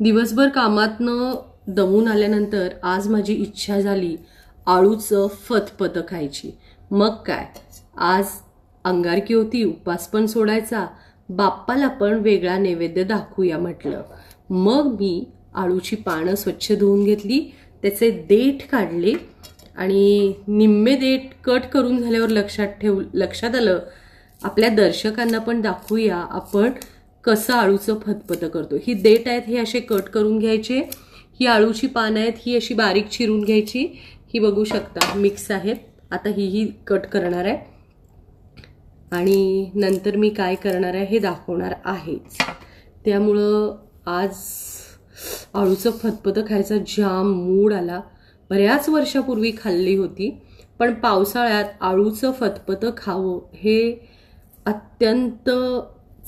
दिवसभर कामातनं दमून आल्यानंतर आज माझी इच्छा झाली आळूचं फतपतं खायची. मग काय? आज अंगारकी होती उपवास पण सोडायचा बाप्पाला पण वेगळा नैवेद्य दाखवूया म्हटलं. मग मी आळूची पानं स्वच्छ धुवून घेतली त्याचे देठ काढले आणि निम्मे देठ कट करून झाल्यावर लक्षात ठेव लक्षात आलं आपल्या दर्शकांना पण दाखवूया आपण कसं आळूचं फतफतं करतो? ही देठ आहेत हे असे कट करून घ्यायचे. ही आळूची पानं आहेत ही अशी बारीक चिरून घ्यायची. ही बघू शकता मिक्स आहेत आता ही ही कट करणार आहे. आणि नंतर मी काय करणार आहे हे दाखवणार आहेच. त्यामुळं आज आळूचं फतफतं खायचा जाम मूड आला. बऱ्याच वर्षापूर्वी खाल्ली होती पण पावसाळ्यात आळूचं फतफतं खावं हे अत्यंत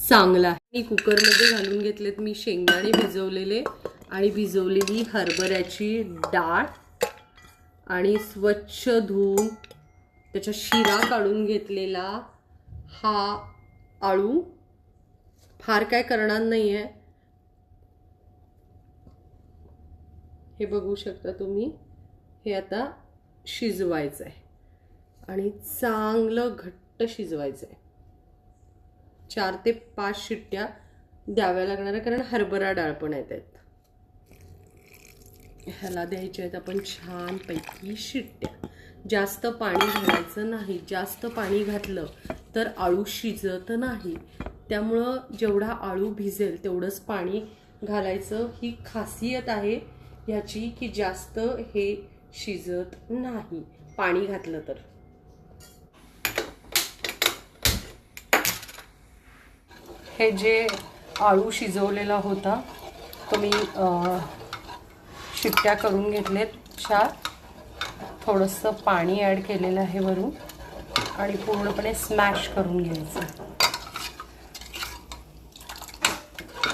चांगला आहे. मी कुकरमध्ये घालून घेतलेत मी शेंगदाणे भिजवलेले आणि भिजवलेली हरभऱ्याची डाळ आणि स्वच्छ धुवून त्याच्या शिरा काढून घेतलेला हा आळू. फार काय करणार नाही आहे हे बघू शकता तुम्ही. हे आता शिजवायचं आहे आणि चांगलं घट्ट शिजवायचं आहे चार ते पाच शिट्ट्या द्याव्या लागणार आहे कारण हरभरा डाळ पण आहेत. ह्याला द्यायच्या आहेत आपण छानपैकी शिट्ट्या. जास्त पाणी घालायचं नाही. जास्त पाणी घातलं तर आळू शिजत नाही. त्यामुळं जेवढा आळू भिजेल तेवढंच पाणी घालायचं ही खासियत आहे ह्याची की जास्त हे शिजत नाही. पाणी घातलं तर. हे जे आळू शिजवलेला होता तो मी शिट्ट्या करून घेतलेत. चार थोडंसं पाणी ॲड केलेलं आहे वरून आणि पूर्णपणे स्मॅश करून घ्यायचं.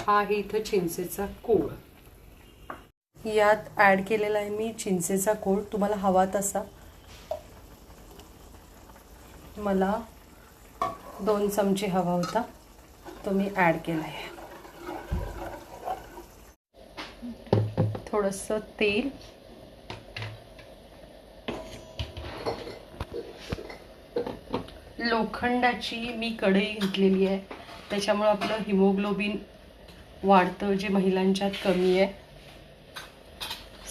हा आहे इथं चिंचेचा कोळ. यात ॲड केलेला आहे मी चिंचेचा कोळ. तुम्हाला हवा तसा. मला दोन चमचे हवा होता. तो मी ॲड केला आहे थोडंसं तेल. लोखंडाची मी कढई घेतलेली आहे. त्याच्यामुळं आपलं हिमोग्लोबिन वाढतं जे महिलांच्यात कमी आहे.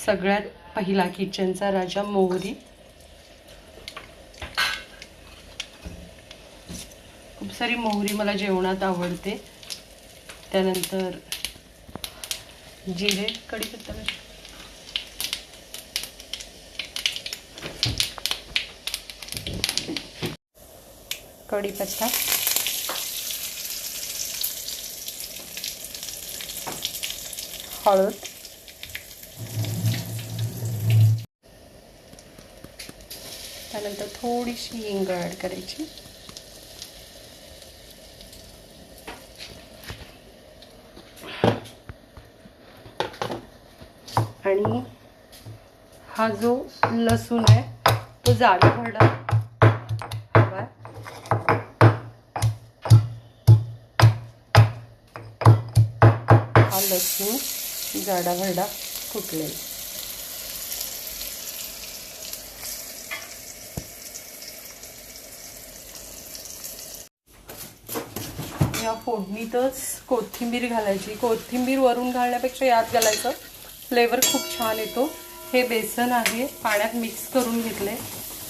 सगळ्यात पहिला किचनचा राजा मोहरी. सारी मोहरी मला जेवणात आवडते. त्यानंतर जिरे कढीपत्ता कढीपत्ता हळद. त्यानंतर थोडीशी हिंग ॲड करायची. आणि हा जो लसूण आहे तो जाडा भरडा हा लसूण जाडा भरडा फुटलेला. या फोडणीतच कोथिंबीर घालायची. कोथिंबीर वरून घालण्यापेक्षा यात घालायचं. फ्लेवर खूप छान येतो. हे बेसन आहे पाण्यात मिक्स करून घेतले.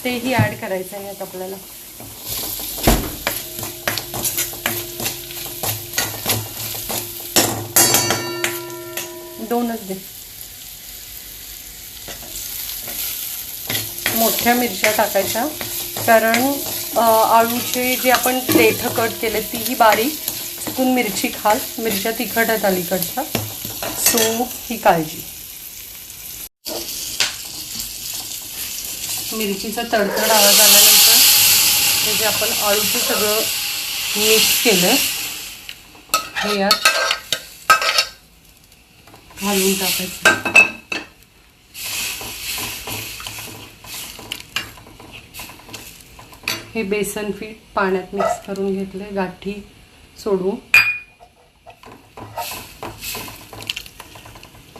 तेही ॲड करायचं आहे यात आपल्याला. दोनच दे. मोठ्या मिरच्या टाकायच्या. कारण आळूचे जे आपण देठ कट केले तीही बारीक. चुकून मिरची खाल. मिरच्या तिखट आहेत अलीकडच्या. सो ही काळजी. मिरचीचा तडतड आवाज आल्यानंतर हे जे आपण आळूचं सगळं मिक्स केलं हे यात घालून टाकायचं. हे बेसन पीठ पाण्यात मिक्स करून घेतलं गाठी सोडून.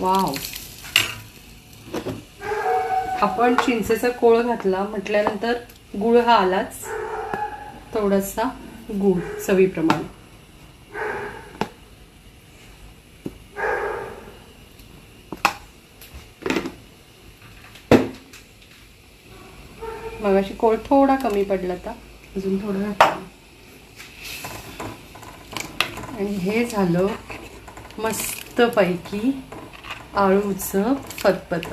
वाव आपण चिंचेचा कोळ घातला म्हटल्यानंतर गुळ हा आलाच. थोडासा गुळ चवीप्रमाणे. मगाशी कोळ थोडा कमी पडला होता अजून थोडं घातलं. आणि हे झालं मस्तपैकी आळूचं फतफत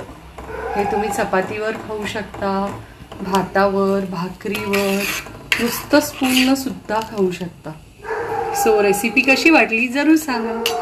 हे तुम्ही चपातीवर खाऊ शकता भातावर भाकरीवर नुसतं स्पूननं सुद्धा खाऊ शकता. सो रेसिपी कशी वाटली? जरूर सांगा.